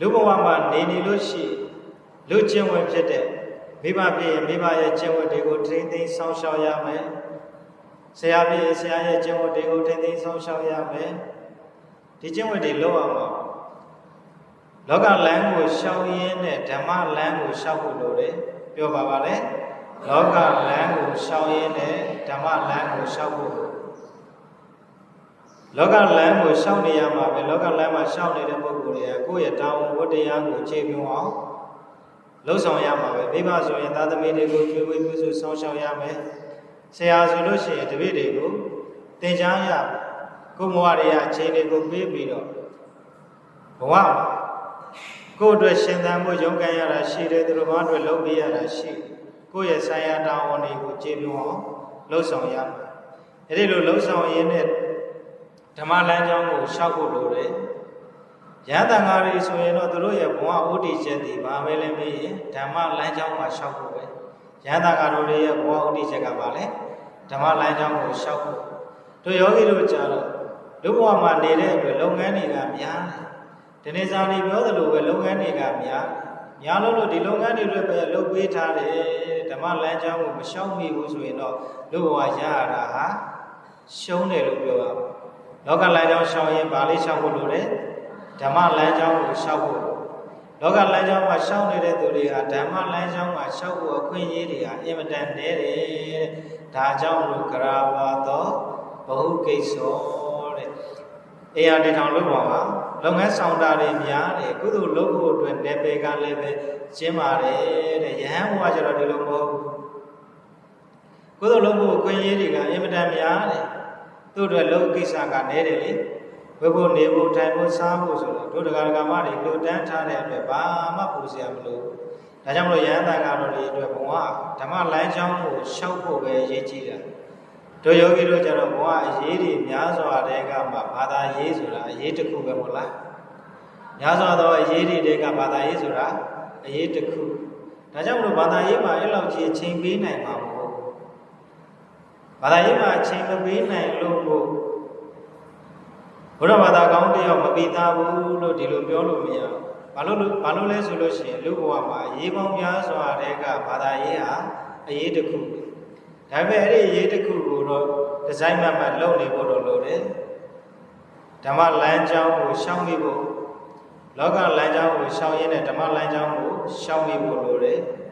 လူဘဝမှာနေနေလို့ရှိလူကျင့်ဝတ်ဖြစ်တဲ့မိဘဖြစ်ရင်မိဘရဲ့ကျင့်ဝတ်တွေကိုထိမ့်သိမ်းဆောင်ရှောက်ရမယ်ဆရာဖြစ်ရင်ဆရာရဲ့ကျင့်ဝတ်တွေကိုထိမ့်သိမ်းဆောင်ရှောက်ရမယ်ဒီကျင့်ဝတ်တွေလောက်အောင်ပါလောကလမ်းကိုရှောင်ရင်းနဲ့ဓမ္မလမ်းကိုရှောက်ဖို့လိုတယ်ပြောပါပါလေလောကလမ်းကိုရှောင်ရင်းနဲ့ဓမ္မလမ်းကိုရှောက်ဖို့ လိုလောကလမ်းကိုရှောက်နေရမှာပဲလောကလမ်းမှာရှောက်နေတဲ့ပုဂ္ဂိုလ်တွေကကိုယ့်ရဲ့တာဝန်ဝတ္တရားကိုခြေပြုံအောင်လှုပ်ဆောင်ရမှာပဲမိဘဆိုရင်သားသမီးတွေကိုကျွေးဝေးပြုစုဆောင်ရှောက်ရမယ်ဆရာဆိုလို့ရှိရင်တပည့်တွေကိုသင်ကြားရကိုယ်ဘဝတွေကအချိန်တွေကိုပေးပြီးတော့ဘဝမှာကိုယ့်အတွက်ရှင်သန်မှုရုန်းကန်ရတာရှိတယ်သူတို့ဘာအတွက်လုပ်ပေးရတာရှိကိုယ့်ရဲ့ဆိုင်ရာတာဝန်တွေကိုခြေပြုံအောင်လှုပ်ဆောင်ရမှာအဲဒီလိုလှုပ်ဆောင်ရင်းနဲ့ ဓမ္မလမ်းကြောင်းကိုရှောက်ဖို့လိုတယ်။ရဟန်းတန်ဃာတွေဆိုရင်တော့သူတို့ရဲ့ဘဝဥတည်ချက်တွေဘာပဲလဲမေးရင်ဓမ္မလမ်းကြောင်းမှာရှောက်ဖို့ပဲ။ရဟန်းတန်ဃာတို့ရဲ့ဘဝဥတည်ချက်ကဘာလဲ။ဓမ္မလမ်းကြောင်းကိုရှောက်ဖို့။တို့ယောဂီတို့ကြာတော့လူဘဝမှာနေတဲ့အတွက်လုပ်ငန်းတွေကများတယ်။ဒီနေ့စာနေပြောသလိုပဲလုပ်ငန်းတွေကများ။များလို့လို့ဒီလုပ်ငန်းတွေတွေပဲလုပ်ပေးထားတယ်။ဓမ္မလမ်းကြောင်းကိုမရှောက်မိဘူးဆိုရင်တော့လူဘဝရရတာဟာရှုံးတယ်လို့ပြောရမှာ။ လောကလမ်းကြောင်းရှောင်ရင်ဗာလေးရှောင်ဖို့လိုတယ်ဓမ္မလမ်းကြောင်းကိုရှောက်ဖို့လောကလမ်းကြောင်းမှာရှောက်နေတဲ့သူတွေဟာဓမ္မလမ်းကြောင်းမှာရှောက်ဖို့အခွင့်အရေးတွေဟာအင်မတန်နည်းတယ်တဲ့ဒါကြောင့်လို့ကရာဝါသောဘဟုကိစ္စောတဲ့အေရတေထောင်လို့ပေါ်မှာလုပ်ငန်းဆောင်တာတွေများတယ်ကုသိုလ်လုပ်ဖို့အတွက်နယ်ပယ်ကလည်းပဲကျင်းပါတယ်တဲ့ယဟန်ဘုရားကျတော့ဒီလိုမဟုတ်ဘူးကုသိုလ်လုပ်ဖို့အခွင့်အရေးတွေကအင်မတန်များတယ် သူ့အတွက်လုပ်ကိစ္စကနည်းတယ်လေဝိဖို့နေဖို့ထိုင်ဖို့စားဖို့ဆိုတော့တို့တရားဓမ္မတွေလူတန်းထားတဲ့အတွက်ဘာမှပူစရာမလိုဒါကြောင့်မလို့ယဟန်တန်ဃာတော်တွေအတွက်ဘဝဓမ္မလမ်းကြောင်းကိုရှောက်ဖို့ပဲရည်ကြည်တာတို့ယောဂီတို့ကျတော့ဘဝအရေးတွေများစွာတဲ့ကမှဘာသာရေးဆိုတာအရေးတစ်ခုပဲမဟုတ်လားများစွာသောအရေးတွေကဘာသာရေးဆိုတာအရေးတစ်ခုဒါကြောင့်မလို့ဘာသာရေးမှာအဲ့လောက်ကြီးချိန်ပေးနိုင်မှာမဟုတ် ဘူးဘာသာရေးမှာချိန်မပေးနိုင်လို့ကိုဘုရားဘာသာကောင်းတယောက်မပြီးသားဘူးလို့ဒီလိုပြောလို့မရဘူး။ဘာလို့လို့ဘာလို့လဲဆိုလို့ရှိရင်လူဘဝမှာအရေးပေါင်းများစွာတဲ့ကဘာသာရေးဟာအရေးတစ်ခုပဲ။ဒါပေမဲ့အဲ့ဒီအရေးတစ်ခုကိုတော့ဒီဇိုင်းမှတ်မှတ်လုပ်နေဖို့တော့လိုတယ်။ဓမ္မလမ်းကြောင်းကိုရှောင်မိဖို့လောကလမ်းကြောင်းကိုရှောင်ရင်းနဲ့ဓမ္မလမ်းကြောင်းကိုရှောင်မိဖို့လိုတယ်။